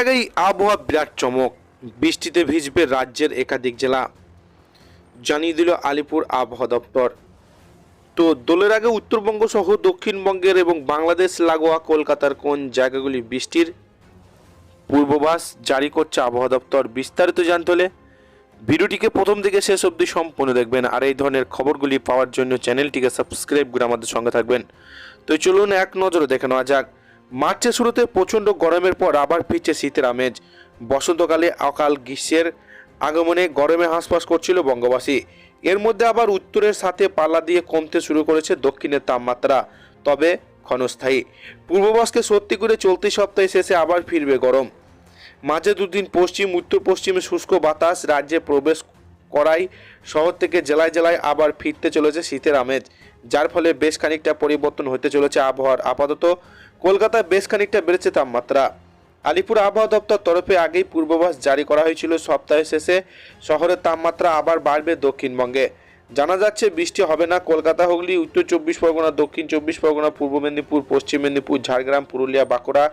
আগেই আবহাওয়া বিরাট চমক। বৃষ্টিতে ভিজবে রাজ্যের একাধিক জেলা। জানিয়ে দিল আলিপুর আবহাওয়া দপ্তর। তো দোলের আগে উত্তরবঙ্গ সহ দক্ষিণবঙ্গের এবং বাংলাদেশ, লাগোয়া, কলকাতার কোন জায়গাগুলি বৃষ্টির পূর্বাভাস জারি করছে আবহাওয়া দপ্তর বিস্তারিত জানতে হলে ভিডিওটিকে প্রথম থেকে শেষ অবধি সম্পূর্ণ দেখবেন আর এই ধরনের খবরগুলি পাওয়ার জন্য চ্যানেলটিকে সাবস্ক্রাইব করে আমাদের সঙ্গে থাকবেন। তো চলুন এক নজরে দেখে নেওয়া যাক। মার্চের শুরুতে প্রচণ্ড গরমের পর আবার ফিরছে শীতের আমেজ। বসন্তকালে অকাল গ্রীষ্মের আগমনে গরমে হাঁসফাঁস করছিল বঙ্গবাসী। এর মধ্যে আবার উত্তরের সাথে পাল্লা দিয়ে কমতে শুরু করেছে দক্ষিণের তাপমাত্রা, তবে ক্ষণস্থায়ী। পূর্ববাসকে সত্যি করে চলতি সপ্তাহে শেষে আবার ফিরবে গরম। মাঝে দুদিন পশ্চিম, উত্তর পশ্চিমে শুষ্ক বাতাস, রাজ্যে প্রবেশ করায় শহর থেকে জেলায় জেলায় আবার ফিরতে চলেছে শীতের আমেজ, যার ফলে বেশ খানিকটা পরিবর্তন হতে চলেছে আবহাওয়ার আপাতত। কলকাতায় বেশ খানিকটা বেড়েছে তাপমাত্রা। আলিপুর আবহাওয়া দপ্তর তরফে আগেই পূর্বাভাস জারি করা হয়েছিল সপ্তাহের শেষে। শহরের তাপমাত্রা আবার বাড়বে দক্ষিণবঙ্গে। জানা যাচ্ছে, বৃষ্টি হবে না কলকাতা, হুগলি, উত্তর চব্বিশ পরগনা, দক্ষিণ চব্বিশ পরগনা, পূর্ব মেদিনীপুর, পশ্চিম মেদিনীপুর, ঝাড়গ্রাম, পুরুলিয়া, বাঁকুড়া,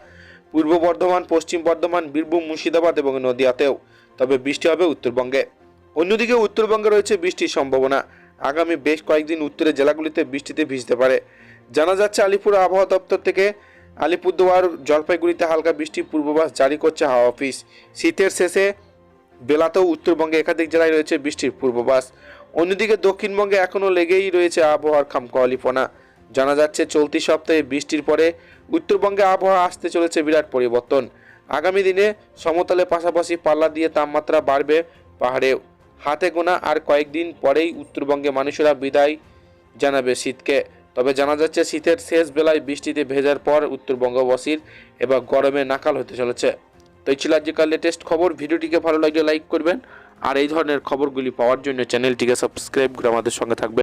পূর্ব বর্ধমান, পশ্চিম বর্ধমান, বীরভূম, মুর্শিদাবাদ এবং নদিয়াতেও। তবে বৃষ্টি হবে উত্তরবঙ্গে। অন্যদিকে উত্তরবঙ্গে রয়েছে বৃষ্টির সম্ভাবনা। আগামী বেশ কয়েকদিন উত্তরের জেলাগুলিতে বৃষ্টিতে ভিজতে পারে। জানা যাচ্ছে, আলিপুর আবহাওয়া দপ্তর থেকে আলিপুরদুয়ার জলপাইগুড়িতে হালকা বৃষ্টির পূর্বাভাস জারি করছে হাওয়া অফিস। শীতের শেষে বেলাতেও উত্তরবঙ্গে একাধিক জেলায় রয়েছে বৃষ্টির পূর্বাভাস। অন্যদিকে দক্ষিণবঙ্গে এখনও লেগেই রয়েছে আবহাওয়ার খামখোয়ালিপনা জানা যাচ্ছে, চলতি সপ্তাহে বৃষ্টির পরে উত্তরবঙ্গে আবহাওয়া আসতে চলেছে বিরাট পরিবর্তন। আগামী দিনে সমতলে পাশাপাশি পাল্লা দিয়ে তাপমাত্রা বাড়বে পাহাড়েও। হাতে গোনা আর কয়েকদিন পরেই উত্তরবঙ্গে মানুষেরা বিদায় জানাবে শীতকে। তবে জানা যাচ্ছে, শীতের শেষ বেলায় বৃষ্টিতে ভেজার পর উত্তরবঙ্গবাসীর এবার গরমে নাকাল হতে চলেছে। তো এই ছিল আজকের লেটেস্ট খবর। ভিডিওটিকে ভালো লাগলে লাইক করবেন। আর এই ধরনের খবরগুলি পাওয়ার জন্য চ্যানেলটিকে সাবস্ক্রাইব করে আমাদের সঙ্গে থাকবেন।